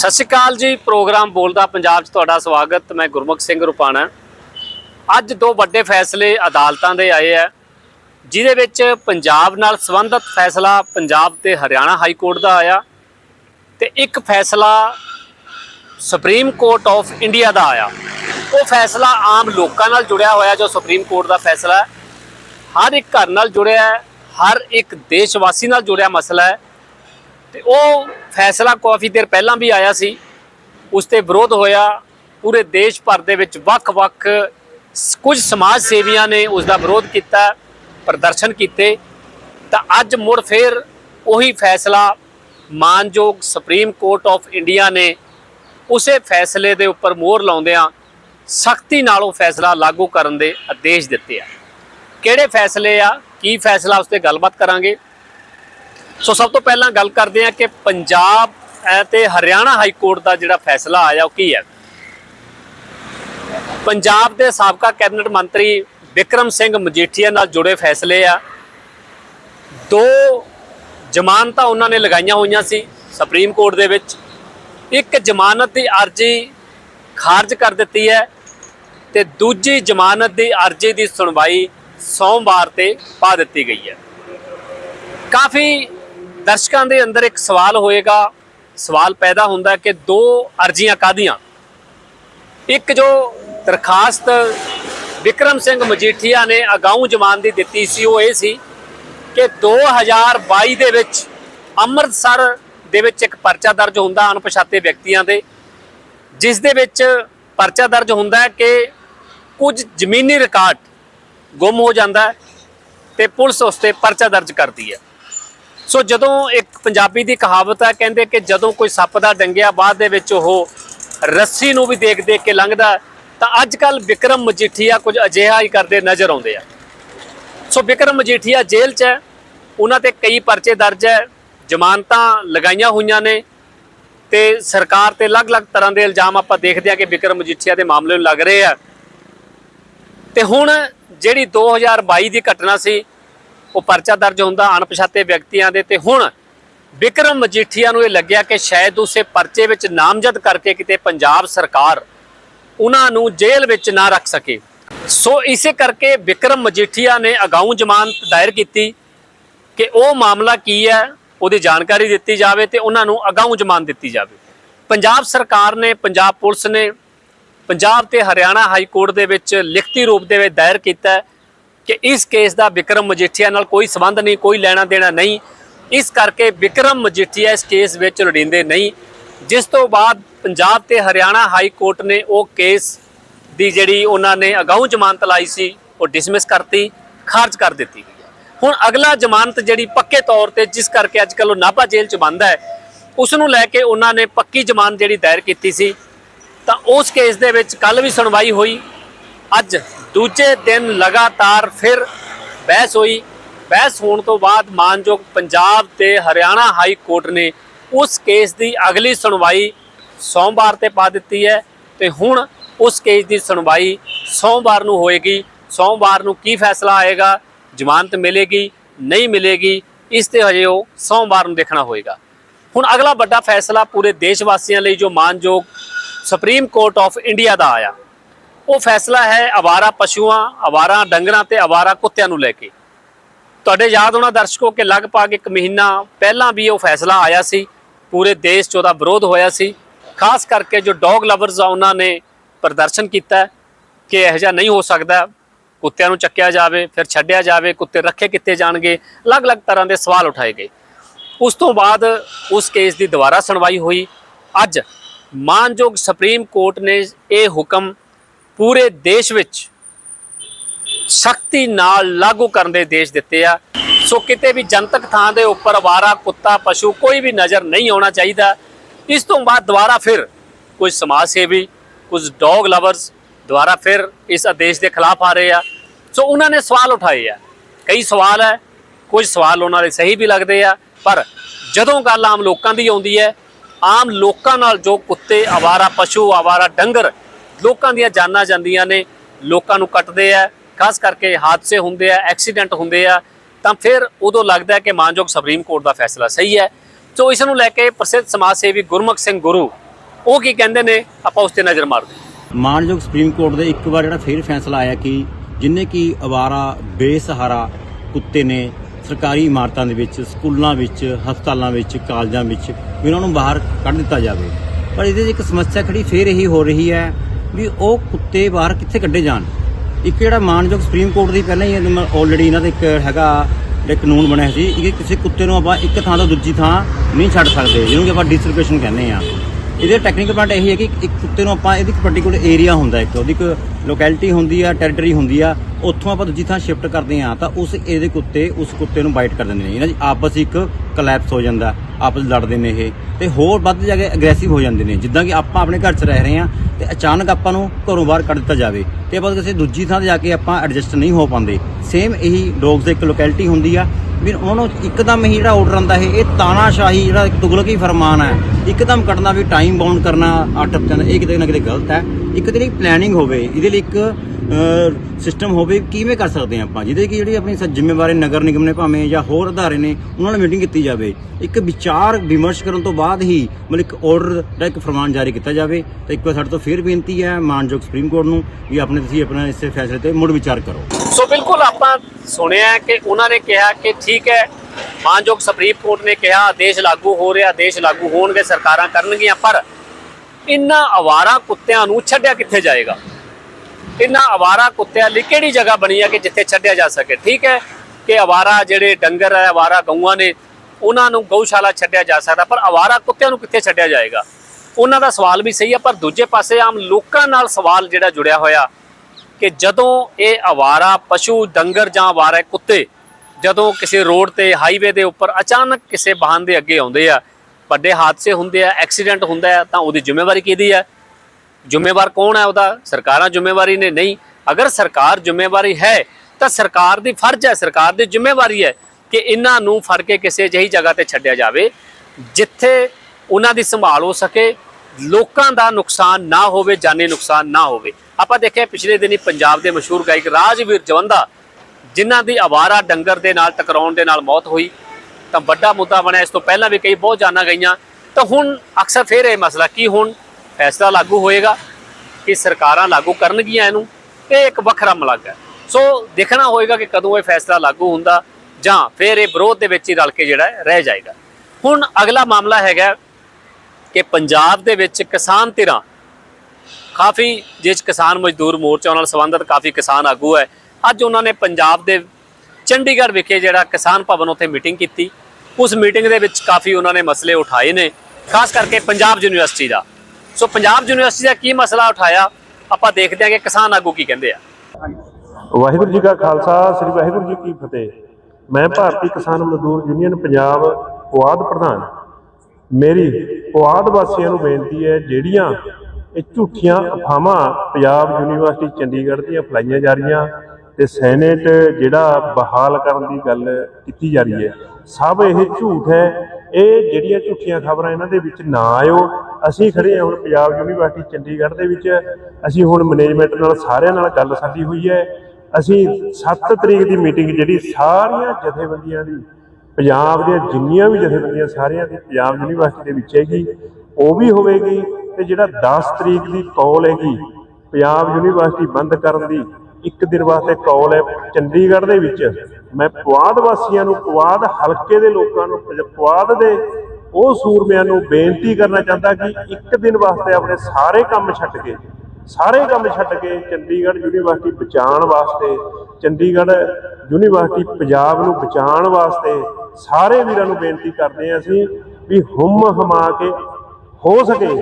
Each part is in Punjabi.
ਸਤਿ ਸ਼੍ਰੀ ਅਕਾਲ ਜੀ, ਪ੍ਰੋਗਰਾਮ ਬੋਲਦਾ ਪੰਜਾਬ 'ਚ ਤੁਹਾਡਾ ਸਵਾਗਤ, ਮੈਂ ਗੁਰਮੁਖ ਸਿੰਘ ਰੁਪਾਣਾ। ਅੱਜ ਦੋ ਵੱਡੇ ਫੈਸਲੇ ਅਦਾਲਤਾਂ ਦੇ ਆਏ ਆ, ਜਿਹਦੇ ਵਿੱਚ ਪੰਜਾਬ ਨਾਲ ਸੰਬੰਧਿਤ ਫੈਸਲਾ ਪੰਜਾਬ ਤੇ ਹਰਿਆਣਾ ਹਾਈ ਕੋਰਟ ਦਾ ਆਇਆ ਤੇ ਇੱਕ ਫੈਸਲਾ ਸੁਪਰੀਮ ਕੋਰਟ ਆਫ ਇੰਡੀਆ ਦਾ ਆਇਆ। ਉਹ ਫੈਸਲਾ ਆਮ ਲੋਕਾਂ ਨਾਲ ਜੁੜਿਆ ਹੋਇਆ ਜੋ ਸੁਪਰੀਮ ਕੋਰਟ ਦਾ ਫੈਸਲਾ ਹਰ ਇੱਕ ਘਰ ਨਾਲ ਜੁੜਿਆ ਹੈ, ਹਰ ਇੱਕ ਦੇਸ਼ ਵਾਸੀ ਨਾਲ ਜੁੜਿਆ ਮਸਲਾ ਹੈ। ਤੇ ਉਹ ਫੈਸਲਾ ਕਾਫੀ ਦੇਰ ਪਹਿਲਾਂ ਵੀ ਆਇਆ ਸੀ। ਉਸ ਤੇ ਵਿਰੋਧ ਹੋਇਆ। ਪੂਰੇ ਦੇਸ਼ ਭਰ ਦੇ ਵਿੱਚ ਵੱਖ-ਵੱਖ ਕੁਝ ਸਮਾਜ ਸੇਵੀਆਂ ਨੇ ਉਸ ਦਾ ਵਿਰੋਧ ਕੀਤਾ, ਪ੍ਰਦਰਸ਼ਨ ਕੀਤੇ। ਤਾਂ ਅੱਜ ਮੁੜ ਫੇਰ ਉਹੀ ਫੈਸਲਾ ਮਾਨਯੋਗ ਸੁਪਰੀਮ ਕੋਰਟ ਆਫ ਇੰਡੀਆ ਨੇ ਉਸੇ ਫੈਸਲੇ ਦੇ ਉੱਪਰ ਮੋਹਰ ਲਾਉਂਦਿਆਂ ਸਖਤੀ ਨਾਲ ਉਹ ਫੈਸਲਾ ਲਾਗੂ ਕਰਨ ਦੇ ਆਦੇਸ਼ ਦਿੱਤੇ ਆ। ਕਿਹੜੇ ਫੈਸਲੇ ਆ? ਕੀ ਫੈਸਲਾ ਉਸ ਤੇ ਗੱਲਬਾਤ ਕਰਾਂਗੇ? ਸੋ ਸਭ ਤੋਂ ਪਹਿਲਾਂ ਗੱਲ ਕਰਦੇ ਹਾਂ ਕਿ ਪੰਜਾਬ ਅ, ਤੇ ਹਰਿਆਣਾ ਹਾਈ ਕੋਰਟ ਦਾ ਜਿਹੜਾ ਫੈਸਲਾ ਆਇਆ ਉਹ ਕੀ ਹੈ? ਪੰਜਾਬ ਦੇ ਸਾਬਕਾ ਕੈਬਨਿਟ ਮੰਤਰੀ ਵਿਕਰਮ ਸਿੰਘ ਮਜੀਠੀਆ ਨਾਲ ਜੁੜੇ ਫੈਸਲੇ ਆ। ਦੋ ਜ਼ਮਾਨਤਾਂ ਉਹਨਾਂ ਨੇ ਲਗਾਈਆਂ ਹੋਈਆਂ ਸੀ ਸੁਪਰੀਮ ਕੋਰਟ ਦੇ ਵਿੱਚ। ਇੱਕ ਜ਼ਮਾਨਤ ਦੀ ਅਰਜ਼ੀ ਖਾਰਜ ਕਰ ਦਿੱਤੀ ਹੈ ਤੇ ਦੂਜੀ ਜ਼ਮਾਨਤ ਦੀ ਅਰਜ਼ੀ ਦੀ ਸੁਣਵਾਈ ਸੋਮਵਾਰ ਤੇ ਪਾ ਦਿੱਤੀ ਗਈ ਹੈ। ਕਾਫੀ ਦਰਸ਼ਕਾਂ ਦੇ ਅੰਦਰ ਇੱਕ ਸਵਾਲ ਹੋਏਗਾ। ਸਵਾਲ ਪੈਦਾ ਹੁੰਦਾ ਕਿ ਦੋ ਅਰਜ਼ੀਆਂ ਕਾਦੀਆਂ ਇੱਕ ਜੋ ਦਰਖਾਸਤ ਵਿਕਰਮ ਸਿੰਘ ਮਜੀਠੀਆ ਨੇ ਅਗਾਊਂ ਜ਼ਮਾਨ ਦੀ ਦਿੱਤੀ ਸੀ, ਉਹ ਇਹ ਸੀ ਕਿ 2022 ਦੇ ਵਿੱਚ ਅੰਮ੍ਰਿਤਸਰ ਦੇ ਵਿੱਚ ਇੱਕ ਪਰਚਾ ਦਰਜ ਹੁੰਦਾ ਅਣਪਛਾਤੇ ਵਿਅਕਤੀਆਂ ਦੇ, ਜਿਸ ਦੇ ਵਿੱਚ ਪਰਚਾ ਦਰਜ ਹੁੰਦਾ ਕਿ ਕੁਝ ਜ਼ਮੀਨੀ ਰਿਕਾਰਡ ਗੁੰਮ ਹੋ ਜਾਂਦਾ ਹੈ ਤੇ ਪੁਲਿਸ ਉਸ ਤੇ ਪਰਚਾ ਦਰਜ ਕਰਦੀ ਹੈ। ਸੋ ਜਦੋਂ ਇੱਕ ਪੰਜਾਬੀ ਦੀ ਕਹਾਵਤ ਹੈ, ਕਹਿੰਦੇ ਕਿ ਜਦੋਂ ਕੋਈ ਸੱਪ ਦਾ ਡੰਗਿਆ ਬਾਅਦ ਦੇ ਵਿੱਚ ਉਹ ਰੱਸੀ ਨੂੰ ਵੀ ਦੇਖ ਦੇਖ ਕੇ ਲੰਘਦਾ ਤਾਂ ਅੱਜ ਕੱਲ ਵਿਕਰਮ ਮਜੀਠੀਆ ਕੁਝ ਅਜਿਹਾ ਹੀ ਕਰਦੇ ਨਜ਼ਰ ਆਉਂਦੇ ਆ। ਸੋ ਵਿਕਰਮ ਮਜੀਠੀਆ ਜੇਲ੍ਹ 'ਚ ਹੈ, ਉਹਨਾਂ ਤੇ ਕਈ ਪਰਚੇ ਦਰਜ ਹੈ, ਜ਼ਮਾਨਤਾਂ ਲਗਾਈਆਂ ਹੋਈਆਂ ਨੇ ਤੇ ਸਰਕਾਰ ਤੇ ਅਲੱਗ-ਅਲੱਗ ਤਰ੍ਹਾਂ ਦੇ ਇਲਜ਼ਾਮ ਆਪਾਂ ਦੇਖਦੇ ਆ ਕਿ ਵਿਕਰਮ ਮਜੀਠੀਆ ਦੇ ਮਾਮਲੇ ਨੂੰ ਲੱਗ ਰਹੇ ਆ। ਤੇ ਹੁਣ ਜਿਹੜੀ 2022 ਦੀ ਘਟਨਾ ਸੀ ਉਹ ਪਰਚਾ ਦਰਜ ਹੁੰਦਾ ਅਣਪਛਾਤੇ ਵਿਅਕਤੀਆਂ ਦੇ ਤੇ ਹੁਣ ਵਿਕਰਮ ਮਜੀਠੀਆ ਨੂੰ ਇਹ ਲੱਗਿਆ ਕਿ ਸ਼ਾਇਦ ਉਸੇ ਪਰਚੇ ਵਿੱਚ ਨਾਮਜ਼ਦ ਕਰਕੇ ਕਿਤੇ ਪੰਜਾਬ ਸਰਕਾਰ ਉਹਨਾਂ ਨੂੰ ਜੇਲ੍ਹ ਵਿੱਚ ਨਾ ਰੱਖ ਸਕੇ। ਸੋ ਇਸੇ ਕਰਕੇ ਵਿਕਰਮ ਮਜੀਠੀਆ ਨੇ ਅਗਾਊਂ ਜ਼ਮਾਨਤ ਦਾਇਰ ਕੀਤੀ ਕਿ ਉਹ ਮਾਮਲਾ ਕੀ ਹੈ, ਉਹਦੀ ਜਾਣਕਾਰੀ ਦਿੱਤੀ ਜਾਵੇ ਤੇ ਉਹਨਾਂ ਨੂੰ ਅਗਾਊਂ ਜ਼ਮਾਨਤ ਦਿੱਤੀ ਜਾਵੇ। ਪੰਜਾਬ ਸਰਕਾਰ ਨੇ, ਪੰਜਾਬ ਪੁਲਿਸ ਨੇ ਪੰਜਾਬ ਤੇ ਹਰਿਆਣਾ ਹਾਈ ਕੋਰਟ ਦੇ ਵਿੱਚ ਲਿਖਤੀ ਰੂਪ ਦੇ ਵਿੱਚ ਦਾਇਰ ਕੀਤਾ ਕਿ ਇਸ ਕੇਸ ਦਾ ਵਿਕਰਮ ਮਜੀਠੀਆ ਨਾਲ ਕੋਈ ਸਬੰਧ ਨਹੀਂ, ਕੋਈ ਲੈਣਾ ਦੇਣਾ ਨਹੀਂ। ਇਸ ਕਰਕੇ ਵਿਕਰਮ ਮਜੀਠੀਆ ਇਸ ਕੇਸ ਵਿੱਚ ਲੜਿੰਦੇ ਨਹੀਂ। ਜਿਸ ਤੋਂ ਬਾਅਦ ਪੰਜਾਬ ਤੇ ਹਰਿਆਣਾ ਹਾਈ ਕੋਰਟ ਨੇ ਉਹ ਕੇਸ ਦੀ ਜਿਹੜੀ ਉਹਨਾਂ ਨੇ ਅਗਾਊਂ ਜ਼ਮਾਨਤ ਲਾਈ ਸੀ, ਉਹ ਡਿਸਮਿਸ ਕਰਤੀ, ਖਾਰਜ ਕਰ ਦਿੱਤੀ ਗਈ ਹੁਣ ਅਗਲਾ ਜ਼ਮਾਨਤ ਜਿਹੜੀ ਪੱਕੇ ਤੌਰ ਤੇ ਜਿਸ ਕਰਕੇ ਅੱਜ ਕੱਲ੍ਹ ਉਹ ਨਾਭਾ ਜੇਲ੍ਹ 'ਚ ਬੰਦ ਹੈ, ਉਸ ਨੂੰ ਲੈ ਕੇ ਉਹਨਾਂ ਨੇ ਪੱਕੀ ਜ਼ਮਾਨਤ ਜਿਹੜੀ ਦਾਇਰ ਕੀਤੀ ਸੀ। ਤਾਂ ਉਸ ਕੇਸ ਦੇ ਵਿੱਚ ਕੱਲ ਵੀ ਸੁਣਵਾਈ ਹੋਈ, ਅੱਜ ਦੂਜੇ ਦਿਨ ਲਗਾਤਾਰ ਫਿਰ ਬਹਿਸ ਹੋਈ। ਬਹਿਸ ਹੋਣ ਤੋਂ ਬਾਅਦ ਮਾਨਯੋਗ ਪੰਜਾਬ ਤੇ ਹਰਿਆਣਾ ਹਾਈ ਕੋਰਟ ਨੇ ਉਸ ਕੇਸ ਦੀ ਅਗਲੀ ਸੁਣਵਾਈ ਸੋਮਵਾਰ ਤੇ ਪਾ ਦਿੱਤੀ ਹੈ ਤੇ ਹੁਣ ਉਸ ਕੇਸ ਦੀ ਸੁਣਵਾਈ ਸੋਮਵਾਰ ਨੂੰ ਹੋਏਗੀ। ਸੋਮਵਾਰ ਨੂੰ ਕੀ ਫੈਸਲਾ ਆਏਗਾ? ਜ਼ਮਾਨਤ ਮਿਲੇਗੀ, ਨਹੀਂ ਮਿਲੇਗੀ, ਇਸ ਤੇ ਹਜੇ ਉਹ ਸੋਮਵਾਰ ਨੂੰ ਦੇਖਣਾ ਹੋਏਗਾ। ਹੁਣ ਅਗਲਾ ਵੱਡਾ ਫੈਸਲਾ ਪੂਰੇ ਦੇਸ਼ ਵਾਸੀਆਂ ਲਈ ਜੋ ਮਾਨਯੋਗ ਸੁਪਰੀਮ ਕੋਰਟ ਆਫ ਇੰਡੀਆ ਦਾ ਆਇਆ। ਉਹ ਫੈਸਲਾ ਹੈ ਆਵਾਰਾ ਪਸ਼ੂਆਂ, ਆਵਾਰਾ ਡੰਗਰਾਂ ਤੇ ਆਵਾਰਾ ਕੁੱਤਿਆਂ ਨੂੰ ਲੈ ਕੇ। ਤੁਹਾਡੇ ਯਾਦ ਹੋਣਾ ਦਰਸ਼ਕੋ ਕਿ ਲਗਭਗ ਇੱਕ ਮਹੀਨਾ ਪਹਿਲਾਂ ਵੀ ਉਹ ਫੈਸਲਾ ਆਇਆ ਸੀ। ਪੂਰੇ ਦੇਸ਼ 'ਚ ਉਹਦਾ ਵਿਰੋਧ ਹੋਇਆ ਸੀ। ਖਾਸ ਕਰਕੇ ਜੋ ਡੌਗ ਲਵਰਸ ਆ, ਉਹਨਾਂ ਨੇ ਪ੍ਰਦਰਸ਼ਨ ਕੀਤਾ ਕਿ ਇਹੋ ਜਿਹਾ ਨਹੀਂ ਹੋ ਸਕਦਾ। ਕੁੱਤਿਆਂ ਨੂੰ ਚੱਕਿਆ ਜਾਵੇ, ਫਿਰ ਛੱਡਿਆ ਜਾਵੇ, ਕੁੱਤੇ ਰੱਖੇ ਕਿੱਥੇ ਜਾਣਗੇ। ਅਲੱਗ-ਅਲੱਗ ਤਰ੍ਹਾਂ ਦੇ ਸਵਾਲ ਉਠਾਏ ਗਏ। ਉਸ ਤੋਂ ਬਾਅਦ ਉਸ ਕੇਸ ਦੀ ਦੁਬਾਰਾ ਸੁਣਵਾਈ ਹੋਈ। ਅੱਜ ਮਾਨਯੋਗ ਸੁਪਰੀਮ ਕੋਰਟ ਨੇ ਇਹ ਹੁਕਮ ਪੂਰੇ ਦੇਸ਼ ਵਿੱਚ ਸਖਤੀ ਨਾਲ ਲਾਗੂ ਕਰਨ ਦੇ ਦੇਸ਼ ਦਿੱਤੇ ਆ। ਸੋ ਕਿਤੇ ਵੀ ਜਨਤਕ ਥਾਂ ਦੇ ਉੱਪਰ ਅਵਾਰਾ ਕੁੱਤਾ, ਪਸ਼ੂ ਕੋਈ ਵੀ ਨਜ਼ਰ ਨਹੀਂ ਆਉਣਾ ਚਾਹੀਦਾ। ਇਸ ਤੋਂ ਬਾਅਦ ਦੁਬਾਰਾ ਫਿਰ ਕੁਝ ਸਮਾਜ ਸੇਵੀ, ਕੁਝ ਡੌਗ ਲਵਰਸ ਦੁਬਾਰਾ ਫਿਰ ਇਸ ਆਦੇਸ਼ ਦੇ ਖਿਲਾਫ ਆ ਰਹੇ ਆ। ਸੋ ਉਹਨਾਂ ਨੇ ਸਵਾਲ ਉਠਾਏ ਆ। ਕਈ ਸਵਾਲ ਹੈ, ਕੁਝ ਸਵਾਲ ਉਹਨਾਂ ਦੇ ਸਹੀ ਵੀ ਲੱਗਦੇ ਆ, ਪਰ ਜਦੋਂ ਗੱਲ ਆਮ ਲੋਕਾਂ ਦੀ ਆਉਂਦੀ ਹੈ, ਆਮ ਲੋਕਾਂ ਨਾਲ ਜੋ ਕੁੱਤੇ, ਆਵਾਰਾ, ਪਸ਼ੂ, ਆਵਾਰਾ, ਡੰਗਰ ਲੋਕਾਂ ਦੀਆਂ ਜਾਨਾਂ ਜਾਂਦੀਆਂ ਨੇ, ਲੋਕਾਂ ਨੂੰ ਕੱਟਦੇ ਆ, ਖਾਸ ਕਰਕੇ ਹਾਦਸੇ ਹੁੰਦੇ ਆ, ਐਕਸੀਡੈਂਟ ਹੁੰਦੇ ਆ, ਤਾਂ ਫਿਰ ਉਦੋਂ ਲੱਗਦਾ ਹੈ ਕਿ ਮਾਨਯੋਗ ਸੁਪਰੀਮ ਕੋਰਟ ਦਾ ਫੈਸਲਾ ਸਹੀ ਹੈ ਸੋ ਇਸ ਨੂੰ ਲੈ ਕੇ ਪ੍ਰਸਿੱਧ ਸਮਾਜ ਸੇਵੀ ਗੁਰਮੁਖ ਸਿੰਘ ਗੁਰੂ, ਉਹ ਕੀ ਕਹਿੰਦੇ ਨੇ, ਆਪਾਂ ਉਸ ਤੇ ਨਜ਼ਰ ਮਾਰਦੇ ਹਾਂ। ਮਾਨਯੋਗ ਸੁਪਰੀਮ ਕੋਰਟ ਦੇ ਇੱਕ ਵਾਰ ਜਿਹੜਾ ਫੇਰ ਫੈਸਲਾ ਆਇਆ ਕਿ ਜਿੰਨੇ ਕੀ ਅਵਾਰਾ, ਬੇਸਹਾਰਾ ਕੁੱਤੇ ਨੇ ਸਰਕਾਰੀ ਇਮਾਰਤਾਂ ਦੇ ਵਿੱਚ, ਸਕੂਲਾਂ ਵਿੱਚ, ਹਸਪਤਾਲਾਂ ਵਿੱਚ, ਕਾਲਜਾਂ ਵਿੱਚ, ਵੀ ਉਹਨਾਂ ਨੂੰ ਬਾਹਰ ਕੱਢ ਦਿੱਤਾ ਜਾਵੇ ਪਰ ਇਹਦੇ 'ਚ ਇੱਕ ਸਮੱਸਿਆ ਖੜੀ ਫੇਰ ਇਹੀ ਹੋ ਰਹੀ ਹੈ ਵੀ ਉਹ ਕੁੱਤੇ ਬਾਹਰ ਕਿੱਥੇ ਕੱਢੇ ਜਾਣ? ਇੱਕ ਜਿਹੜਾ ਮਾਨਯੋਗ ਸੁਪਰੀਮ ਕੋਰਟ ਦੀ ਪਹਿਲਾਂ ਹੀ ਆਲਰੇਡੀ ਇਹਨਾਂ ਦਾ ਇੱਕ ਹੈਗਾ, ਜਿਹੜਾ ਕਾਨੂੰਨ ਬਣਿਆ ਸੀ, ਕਿ ਕਿਸੇ ਕੁੱਤੇ ਨੂੰ ਆਪਾਂ ਇੱਕ ਥਾਂ ਤੋਂ ਦੂਜੀ ਥਾਂ ਨਹੀਂ ਛੱਡ ਸਕਦੇ, ਜਿਹਨੂੰ ਕਿ ਆਪਾਂ ਡਿਸਲੋਕੇਸ਼ਨ ਕਹਿੰਦੇ ਆ ਇਹਦੇ ਟੈਕਨੀਕਲ ਪੁਆਇੰਟ ਇਹ ਹੈ ਕਿ ਇੱਕ ਕੁੱਤੇ ਨੂੰ ਆਪਾਂ ਇਹਦੀ ਇੱਕ ਪਾਰਟਿਕੂਲਰ ਏਰੀਆ ਹੁੰਦਾ ਇੱਕ, ਉਹਦੀ ਇੱਕ ਲੋਕੈਲਿਟੀ ਹੁੰਦੀ ਆ ਟੈਰੀਟਰੀ ਹੁੰਦੀ ਆ, ਉੱਥੋਂ ਆਪਾਂ ਦੂਜੀ ਥਾਂ ਸ਼ਿਫਟ ਕਰਦੇ ਆ ਤਾਂ ਉਸ ਇਹਦੇ ਕੁੱਤੇ ਉਸ ਕੁੱਤੇ ਨੂੰ ਬਾਈਟ ਕਰ ਦਿੰਦੇ ਨੇ। ਇਹਨਾਂ ਦੀ ਆਪਸ ਇੱਕ ਕਲੈਪਸ ਹੋ ਜਾਂਦਾ। ਆਪਸ ਲੜਦੇ ਨੇ ਇਹ। ਤੇ ਹੋਰ ਵੱਧ ਜਾ ਕੇ ਅਗਰੈਸਿਵ ਹੋ ਜਾਂਦੇ ਨੇ। ਜਿੱਦਾਂ ਕਿ ਆਪਾਂ ਆਪਣੇ ਘਰ 'ਚ ਰਹਿ ਰਹੇ ਹਾਂ ਤੇ ਅਚਾਨਕ ਆਪਾਂ ਨੂੰ ਘਰੋਂ ਬਾਹਰ ਕੱਢ ਦਿੱਤਾ ਜਾਵੇ। ਤੇ ਆਪਾਂ ਕਿਸੇ ਦੂਜੀ ਥਾਂ ਤੇ ਜਾ ਕੇ ਆਪਾਂ ਐਡਜਸਟ ਨਹੀਂ ਹੋ ਪਾਉਂਦੇ। ਸੇਮ ਇਹੀ ਡੌਗਸ ਦੀ ਇੱਕ ਲੋਕੈਲਿਟੀ ਹੁੰਦੀ ਆ। ਵੀ ਉਹਨਾਂ ਨੂੰ ਇੱਕਦਮ ਹੀ ਜਿਹੜਾ ਆਰਡਰ ਆਉਂਦਾ ਹੈ ਇਹ ਤਾਨਾਸ਼ਾਹੀ ਜਿਹੜਾ ਤੁਗਲਕੀ ਫਰਮਾਨ ਹੈ ਇੱਕਦਮ ਕੱਢਣਾ ਵੀ ਟਾਈਮ ਬਾਉਂਡ ਕਰਨਾ, ਅੱਠ ਹਫ਼ਤਿਆਂ ਇਹ ਕਿਤੇ ਨਾ ਕਿਤੇ ਗਲਤ ਹੈ। ਇੱਕ ਤੇ ਲਈ ਪਲੈਨਿੰਗ ਹੋਵੇ, ਇਹਦੇ ਲਈ ਇੱਕ ਸਿਸਟਮ ਹੋਵੇ, ਕਿਵੇਂ ਕਰ ਸਕਦੇ ਹਾਂ ਆਪਾਂ? ਜਿਹਦੇ ਕਿ ਜਿਹੜੀ ਆਪਣੀ ਸ- ਜ਼ਿੰਮੇਵਾਰੀ ਨਗਰ ਨਿਗਮ ਨੇ ਭਾਵੇਂ ਜਾਂ ਹੋਰ ਅਦਾਰੇ ਨੇ, ਉਹਨਾਂ ਨਾਲ ਮੀਟਿੰਗ ਕੀਤੀ ਜਾਵੇ। ਇੱਕ ਵਿਚਾਰ ਵਿਮਰਸ਼ ਕਰਨ ਤੋਂ ਬਾਅਦ ਹੀ, ਮਤਲਬ ਇੱਕ ਆਰਡਰ ਦਾ ਇੱਕ ਫਰਮਾਨ ਜਾਰੀ ਕੀਤਾ ਜਾਵੇ। ਤਾਂ ਇੱਕ ਵਾਰ ਸਾਡੇ ਤੋਂ ਫਿਰ ਬੇਨਤੀ ਹੈ, ਮਾਨਯੋਗ ਸੁਪਰੀਮ ਕੋਰਟ ਨੂੰ, ਵੀ ਆਪਣੇ ਤੁਸੀਂ ਆਪਣਾ ਇਸ ਫੈਸਲੇ ਤੇ ਮੁੜ ਵਿਚਾਰ ਕਰੋ। ਸੋ ਬਿਲਕੁਲ ਆਪਾਂ ਸੁਣਿਆ ਕਿ ਉਹਨਾਂ ਨੇ ਕਿਹਾ ਕਿ ਠੀਕ ਹੈ, ਮਾਨਯੋਗ ਸੁਪਰੀਮ ਕੋਰਟ ਨੇ ਕਿਹਾ, ਆਦੇਸ਼ ਲਾਗੂ ਹੋ ਰਿਹਾ, ਆਦੇਸ਼ ਲਾਗੂ ਹੋਣਗੇ, ਸਰਕਾਰਾਂ ਕਰਨਗੀਆਂ, ਪਰ ਇਨ੍ਹਾਂ ਆਵਾਰਾ ਕੁੱਤਿਆਂ ਨੂੰ ਛੱਡਿਆ ਕਿੱਥੇ ਜਾਏਗਾ? ਇਹਨਾਂ ਆਵਾਰਾ ਕੁੱਤਿਆਂ ਲਈ ਕਿਹੜੀ ਜਗ੍ਹਾ ਬਣੀ ਹੈ ਕਿ ਜਿੱਥੇ ਛੱਡਿਆ ਜਾ ਸਕੇ? ਠੀਕ ਹੈ ਕਿ ਆਵਾਰਾ ਜਿਹੜੇ ਡੰਗਰ ਹੈ, ਆਵਾਰਾ ਗਊਆਂ ਨੇ, ਉਹਨਾਂ ਨੂੰ ਗਊਸ਼ਾਲਾ ਛੱਡਿਆ ਜਾ ਸਕਦਾ, ਪਰ ਆਵਾਰਾ ਕੁੱਤਿਆਂ ਨੂੰ ਕਿੱਥੇ ਛੱਡਿਆ ਜਾਏਗਾ? ਉਹਨਾਂ ਦਾ ਸਵਾਲ ਵੀ ਸਹੀ ਹੈ ਪਰ ਦੂਜੇ ਪਾਸੇ ਆਮ ਲੋਕਾਂ ਨਾਲ ਸਵਾਲ ਜਿਹੜਾ ਜੁੜਿਆ ਹੋਇਆ ਕਿ ਜਦੋਂ ਇਹ ਆਵਾਰਾ ਪਸ਼ੂ, ਡੰਗਰ ਜਾਂ ਆਵਾਰਾ ਕੁੱਤੇ, ਜਦੋਂ ਕਿਸੇ ਰੋਡ ਤੇ, ਹਾਈਵੇ ਦੇ ਉੱਪਰ ਅਚਾਨਕ ਕਿਸੇ ਵਾਹਨ ਦੇ ਅੱਗੇ ਆਉਂਦੇ ਆ, ਵੱਡੇ ਹਾਦਸੇ ਹੁੰਦੇ ਆ, ਐਕਸੀਡੈਂਟ ਹੁੰਦਾ ਹੈ ਤਾਂ ਉਹਦੀ ਜ਼ਿੰਮੇਵਾਰੀ ਕਿਹਦੀ ਹੈ ਜ਼ਿੰਮੇਵਾਰ ਕੌਣ ਹੈ ਉਹਦਾ? ਸਰਕਾਰਾਂ ਜ਼ਿੰਮੇਵਾਰੀ ਨੇ, ਨਹੀਂ। ਅਗਰ ਸਰਕਾਰ ਜ਼ਿੰਮੇਵਾਰੀ ਹੈ, ਤਾਂ ਸਰਕਾਰ ਦੀ ਫਰਜ਼ ਹੈ, ਸਰਕਾਰ ਦੀ ਜ਼ਿੰਮੇਵਾਰੀ ਹੈ ਕਿ ਇਹਨਾਂ ਨੂੰ ਫੜ ਕੇ ਕਿਸੇ ਜਿਹੀ ਜਗ੍ਹਾ ਤੇ ਛੱਡਿਆ ਜਾਵੇ, ਜਿੱਥੇ ਉਹਨਾਂ ਦੀ ਸੰਭਾਲ ਹੋ ਸਕੇ, ਲੋਕਾਂ ਦਾ ਨੁਕਸਾਨ ਨਾ ਹੋਵੇ, ਜਾਨੀ ਨੁਕਸਾਨ ਨਾ ਹੋਵੇ। ਆਪਾਂ ਦੇਖਿਆ ਪਿਛਲੇ ਦਿਨੀ ਪੰਜਾਬ ਦੇ ਮਸ਼ਹੂਰ ਗਾਇਕ ਰਾਜਵੀਰ ਜਵੰਦਾ, ਜਿਨ੍ਹਾਂ ਦੀ ਆਵਾਰਾ ਡੰਗਰ ਦੇ ਨਾਲ, ਟਕਰਾਉਣ ਦੇ ਨਾਲ ਮੌਤ ਹੋਈ, ਤਾਂ ਵੱਡਾ ਮੁੱਦਾ ਬਣਿਆ। ਇਸ ਤੋਂ ਪਹਿਲਾਂ ਵੀ ਕਈ ਬਹੁਤ ਜਾਨਾਂ ਗਈਆਂ। ਤਾਂ ਹੁਣ ਅਕਸਰ ਫੇਰ ਇਹ ਮਸਲਾ, ਕੀ ਹੁਣ? ਫੈਸਲਾ ਲਾਗੂ ਹੋਏਗਾ ਕਿ ਸਰਕਾਰਾਂ ਲਾਗੂ ਕਰਨਗੀਆਂ ਇਹਨੂੰ, ਇਹ ਇੱਕ ਵੱਖਰਾ ਮਲਕ ਹੈ। ਸੋ ਦੇਖਣਾ ਹੋਏਗਾ ਕਿ ਕਦੋਂ ਇਹ ਫੈਸਲਾ ਲਾਗੂ ਹੁੰਦਾ ਜਾਂ ਫਿਰ ਇਹ ਵਿਰੋਧ ਦੇ ਵਿੱਚ ਹੀ ਰਲ ਕੇ ਜਿਹੜਾ ਰਹਿ ਜਾਏਗਾ। ਹੁਣ ਅਗਲਾ ਮਾਮਲਾ ਹੈਗਾ ਕਿ ਪੰਜਾਬ ਦੇ ਵਿੱਚ ਕਿਸਾਨ ਧਿਰਾਂ, ਕਾਫੀ ਜਿਸ ਕਿਸਾਨ ਮਜ਼ਦੂਰ ਮੋਰਚਾ ਨਾਲ ਸੰਬੰਧਿਤ ਕਾਫੀ ਕਿਸਾਨ ਆਗੂ ਹੈ। ਅੱਜ ਉਹਨਾਂ ਨੇ ਪੰਜਾਬ ਦੇ ਚੰਡੀਗੜ੍ਹ ਵਿਖੇ ਜਿਹੜਾ ਕਿਸਾਨ ਭਵਨ ਉੱਥੇ ਮੀਟਿੰਗ ਕੀਤੀ। ਉਸ ਮੀਟਿੰਗ ਦੇ ਵਿੱਚ ਕਾਫੀ ਉਹਨਾਂ ਨੇ ਮਸਲੇ ਉਠਾਏ ਨੇ, ਖਾਸ ਕਰਕੇ ਪੰਜਾਬ ਯੂਨੀਵਰਸਿਟੀ ਦਾ। ਸੋ ਪੰਜਾਬ ਯੂਨੀਵਰਸਿਟੀ ਦਾ ਕੀ ਮਸਲਾ ਉਠਾਇਆ? ਆਪਾਂ ਦੇਖਦੇ ਹਾਂ ਕਿ ਕਿਸਾਨ ਆਗੂ ਕੀ ਕਹਿੰਦੇ ਆ। ਵਾਹਿਗੁਰੂ ਜੀ ਕਾ ਖਾਲਸਾ, ਸ੍ਰੀ ਵਾਹਿਗੁਰੂ ਜੀ ਕੀ ਫਤਿਹ। ਮੈਂ ਭਾਰਤੀ ਕਿਸਾਨ ਮਜ਼ਦੂਰ ਯੂਨੀਅਨ ਪੰਜਾਬ ਪੁਆਧ ਪ੍ਰਧਾਨ। ਮੇਰੀ ਪੁਆਧ ਵਾਸੀਆਂ ਨੂੰ ਬੇਨਤੀ ਹੈ, ਜਿਹੜੀਆਂ ਇਹ ਝੂਠੀਆਂ ਅਫਵਾਹਾਂ ਪੰਜਾਬ ਯੂਨੀਵਰਸਿਟੀ ਚੰਡੀਗੜ੍ਹ ਦੀਆਂ ਫੈਲਾਈਆਂ ਜਾ ਰਹੀਆਂ ਤੇ ਸੈਨੇਟ ਜਿਹੜਾ ਬਹਾਲ ਕਰਨ ਦੀ ਗੱਲ ਕੀਤੀ ਜਾ ਰਹੀ ਹੈ, ਸਭ ਇਹ ਝੂਠ ਹੈ। ਇਹ ਜਿਹੜੀਆਂ ਝੂਠੀਆਂ ਖਬਰਾਂ ਇਹਨਾਂ ਦੇ ਵਿੱਚ ਨਾ ਆਇਓ ਅਸੀਂ ਖੜੇ ਹਾਂ ਹੁਣ ਪੰਜਾਬ ਯੂਨੀਵਰਸਿਟੀ ਚੰਡੀਗੜ੍ਹ ਦੇ ਵਿੱਚ। ਅਸੀਂ ਹੁਣ ਮੈਨੇਜਮੈਂਟ ਨਾਲ ਸਾਰਿਆਂ ਨਾਲ ਗੱਲ ਸਾਡੀ ਹੋਈ ਹੈ। ਅਸੀਂ 7 ਤਰੀਕ ਦੀ ਮੀਟਿੰਗ ਜਿਹੜੀ ਸਾਰੀਆਂ ਜਥੇਬੰਦੀਆਂ ਦੀ, ਪੰਜਾਬ ਦੀਆਂ ਜਿੰਨੀਆਂ ਵੀ ਜਥੇਬੰਦੀਆਂ ਸਾਰਿਆਂ ਦੀ ਪੰਜਾਬ ਯੂਨੀਵਰਸਿਟੀ ਦੇ ਵਿੱਚ ਹੈਗੀ, ਉਹ ਵੀ ਹੋਵੇਗੀ ਤੇ ਜਿਹੜਾ 10 ਤਰੀਕ ਦੀ ਕਾਲ ਹੈਗੀ ਪੰਜਾਬ ਯੂਨੀਵਰਸਿਟੀ ਬੰਦ ਕਰਨ ਦੀ, ਇੱਕ ਦਿਨ ਵਾਸਤੇ ਕਾਲ ਹੈ ਚੰਡੀਗੜ੍ਹ ਦੇ ਵਿੱਚ। ਮੈਂ ਪੁਆਧ ਵਾਸੀਆਂ ਨੂੰ, ਪੁਆਧ ਹਲਕੇ ਦੇ ਲੋਕਾਂ ਨੂੰ ਪ- ਪੁਆਧ ਦੇ ਉਹ ਸੂਰਮਿਆਂ ਨੂੰ ਬੇਨਤੀ ਕਰਨਾ ਚਾਹੁੰਦਾ ਕਿ ਇੱਕ ਦਿਨ ਵਾਸਤੇ ਆਪਣੇ ਸਾਰੇ ਕੰਮ ਛੱਡ ਕੇ, ਸਾਰੇ ਕੰਮ ਛੱਡ ਕੇ ਚੰਡੀਗੜ੍ਹ ਯੂਨੀਵਰਸਿਟੀ ਬਚਾਉਣ ਵਾਸਤੇ, ਚੰਡੀਗੜ੍ਹ ਯੂਨੀਵਰਸਿਟੀ ਪੰਜਾਬ ਨੂੰ ਬਚਾਉਣ ਵਾਸਤੇ ਸਾਰੇ ਵੀਰਾਂ ਨੂੰ ਬੇਨਤੀ ਕਰਦੇ ਹਾਂ ਅਸੀਂ ਵੀ ਹੁਮ ਹਮਾ ਕੇ ਹੋ ਸਕੇ।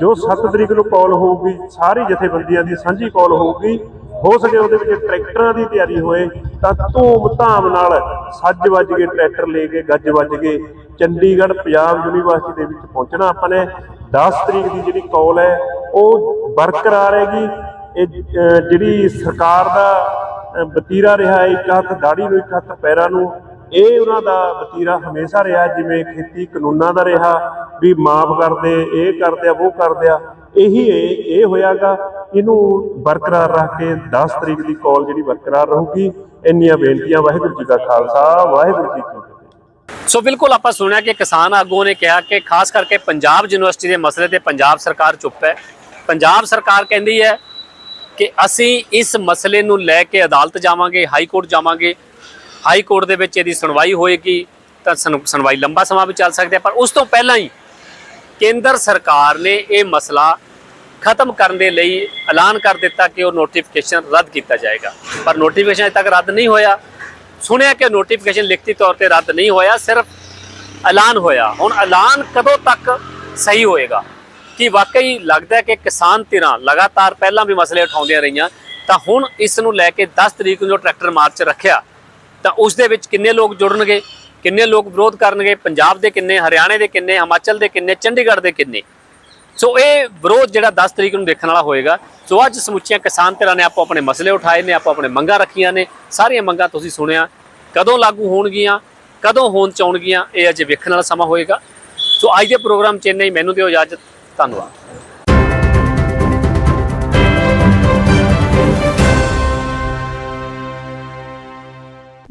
ਜੋ 7 ਤਰੀਕ ਨੂੰ ਕਾਲ ਹੋਊਗੀ, ਸਾਰੀ ਜਥੇਬੰਦੀਆਂ ਦੀ ਸਾਂਝੀ ਕਾਲ ਹੋਊਗੀ ਹੋ ਸਕੇ ਉਹਦੇ ਵਿੱਚ ਟਰੈਕਟਰਾਂ ਦੀ ਤਿਆਰੀ ਹੋਏ ਤਾਂ ਧੂਮ ਧਾਮ ਨਾਲ ਸੱਜ ਵੱਜ ਕੇ ਟਰੈਕਟਰ ਲੈ ਕੇ ਗੱਜ ਵੱਜ ਕੇ ਚੰਡੀਗੜ੍ਹ ਪੰਜਾਬ ਯੂਨੀਵਰਸਿਟੀ ਦੇ ਵਿੱਚ ਪਹੁੰਚਣਾ ਆਪਾਂ ਨੇ। 10 ਤਰੀਕ ਦੀ ਜਿਹੜੀ ਕਾਲ ਹੈ ਉਹ ਬਰਕਰਾਰ ਹੈਗੀ। ਇਹ ਜਿਹੜੀ ਸਰਕਾਰ ਦਾ ਬਤੀਰਾ ਰਿਹਾ ਹੈ, ਇੱਕ ਹੱਥ ਦਾੜੀ ਨੂੰ ਇੱਕ ਹੱਥ ਪੈਰਾਂ ਨੂੰ ਇਹ ਉਹਨਾਂ ਦਾ ਵਤੀਰਾ ਹਮੇਸ਼ਾ ਰਿਹਾ ਜਿਵੇਂ ਖੇਤੀ ਕਾਨੂੰਨਾਂ ਦਾ ਰਿਹਾ ਵੀ ਮਾਫ ਕਰਦੇ ਇਹ ਕਰਦੇ ਆ ਉਹ ਕਰਦੇ ਆ। ਇਹੀ ਇਹ ਇਹ ਹੋਇਆਗਾ। ਇਹਨੂੰ ਬਰਕਰਾਰ ਰੱਖ ਕੇ 10 ਤਰੀਕ ਦੀ ਕਾਲ ਜਿਹੜੀ ਬਰਕਰਾਰ ਰਹੂਗੀ, ਇੰਨੀਆਂ ਬੇਨਤੀਆਂ, ਵਾਹਿਗੁਰੂ ਜੀ ਕਾ ਖਾਲਸਾ, ਵਾਹਿਗੁਰੂ ਜੀ ਕੀ ਫਤਿਹ। ਸੋ ਬਿਲਕੁਲ ਆਪਾਂ ਸੁਣਿਆ ਕਿ ਕਿਸਾਨ ਆਗੂਆਂ ਨੇ ਕਿਹਾ ਕਿ ਖਾਸ ਕਰਕੇ ਪੰਜਾਬ ਯੂਨੀਵਰਸਿਟੀ ਦੇ ਮਸਲੇ ਤੇ ਪੰਜਾਬ ਸਰਕਾਰ ਚੁੱਪ ਹੈ। ਪੰਜਾਬ ਸਰਕਾਰ ਕਹਿੰਦੀ ਹੈ ਕਿ ਅਸੀਂ ਇਸ ਮਸਲੇ ਨੂੰ ਲੈ ਕੇ ਅਦਾਲਤ ਜਾਵਾਂਗੇ, ਹਾਈ ਕੋਰਟ ਜਾਵਾਂਗੇ। ਹਾਈ ਕੋਰਟ ਦੇ ਵਿੱਚ ਇਹਦੀ ਸੁਣਵਾਈ ਹੋਏਗੀ, ਤਾਂ ਸੁਣ- ਸੁਣਵਾਈ ਲੰਬਾ ਸਮਾਂ ਵੀ ਚੱਲ ਸਕਦੀ ਪਰ ਉਸ ਤੋਂ ਪਹਿਲਾਂ ਹੀ ਕੇਂਦਰ ਸਰਕਾਰ ਨੇ ਇਹ ਮਸਲਾ ਖਤਮ ਕਰਨ ਦੇ ਲਈ ਐਲਾਨ ਕਰ ਦਿੱਤਾ ਕਿ ਉਹ ਨੋਟੀਫਿਕੇਸ਼ਨ ਰੱਦ ਕੀਤਾ ਜਾਏਗਾ। ਪਰ ਨੋਟੀਫਿਕੇਸ਼ਨ ਅਜੇ ਤੱਕ ਰੱਦ ਨਹੀਂ ਹੋਇਆ। ਸੁਣਿਆ ਕਿ ਨੋਟੀਫਿਕੇਸ਼ਨ ਲਿਖਤੀ ਤੌਰ ਤੇ ਰੱਦ ਨਹੀਂ ਹੋਇਆ, ਸਿਰਫ ਐਲਾਨ ਹੋਇਆ। ਹੁਣ ਐਲਾਨ ਕਦੋਂ ਤੱਕ ਸਹੀ ਹੋਏਗਾ? ਕਿ ਵਾਕਈ ਲੱਗਦਾ ਹੈ ਕਿ ਕਿਸਾਨ ਧਿਰਾਂ ਲਗਾਤਾਰ ਪਹਿਲਾਂ ਵੀ ਮਸਲੇ ਉਠਾਉਂਦੀਆਂ ਰਹੀਆਂ, ਤਾਂ ਹੁਣ ਇਸ ਨੂੰ ਲੈ ਕੇ 10 ਤਰੀਕ ਨੂੰ ਜੋ ਟਰੈਕਟਰ ਮਾਰਚ ਰੱਖਿਆ, ਤਾਂ ਉਸ ਦੇ ਵਿੱਚ ਕਿੰਨੇ ਲੋਕ ਜੁੜਨਗੇ, ਕਿੰਨੇ ਲੋਕ ਵਿਰੋਧ ਕਰਨਗੇ, ਪੰਜਾਬ ਦੇ ਕਿੰਨੇ, ਹਰਿਆਣੇ ਦੇ ਕਿੰਨੇ, ਹਿਮਾਚਲ ਦੇ ਕਿੰਨੇ, ਚੰਡੀਗੜ੍ਹ ਦੇ ਕਿੰਨੇ? ਸੋ ਇਹ ਵਿਰੋਧ ਜਿਹੜਾ 10 ਤਰੀਕ ਨੂੰ ਦੇਖਣ ਵਾਲਾ ਹੋਏਗਾ। ਸੋ ਅੱਜ ਸਮੁੱਚੀਆਂ ਕਿਸਾਨ ਧਿਰਾਂ ਨੇ ਆਪੋ ਆਪਣੇ ਮਸਲੇ ਉਠਾਏ ਨੇ ਆਪੋ ਆਪਣੇ ਮੰਗਾਂ ਰੱਖੀਆਂ ਨੇ। ਸਾਰੀਆਂ ਮੰਗਾਂ ਤੁਸੀਂ ਸੁਣਿਆ। ਕਦੋਂ ਲਾਗੂ ਹੋਣਗੀਆਂ ਕਦੋਂ ਹੋਣ ਚਾਉਣਗੀਆਂ ਇਹ ਅਜੇ ਵੇਖਣ ਵਾਲਾ ਸਮਾਂ ਹੋਏਗਾ। ਸੋ ਅੱਜ ਦੇ ਪ੍ਰੋਗਰਾਮ ਚ ਇੰਨਾ ਹੀ। ਮੈਨੂੰ ਦਿਓ ਇਜਾਜ਼ਤ। ਧੰਨਵਾਦ।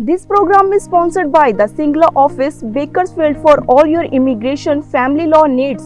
This program is sponsored by the Singla office, Bakersfield for all your immigration family law needs.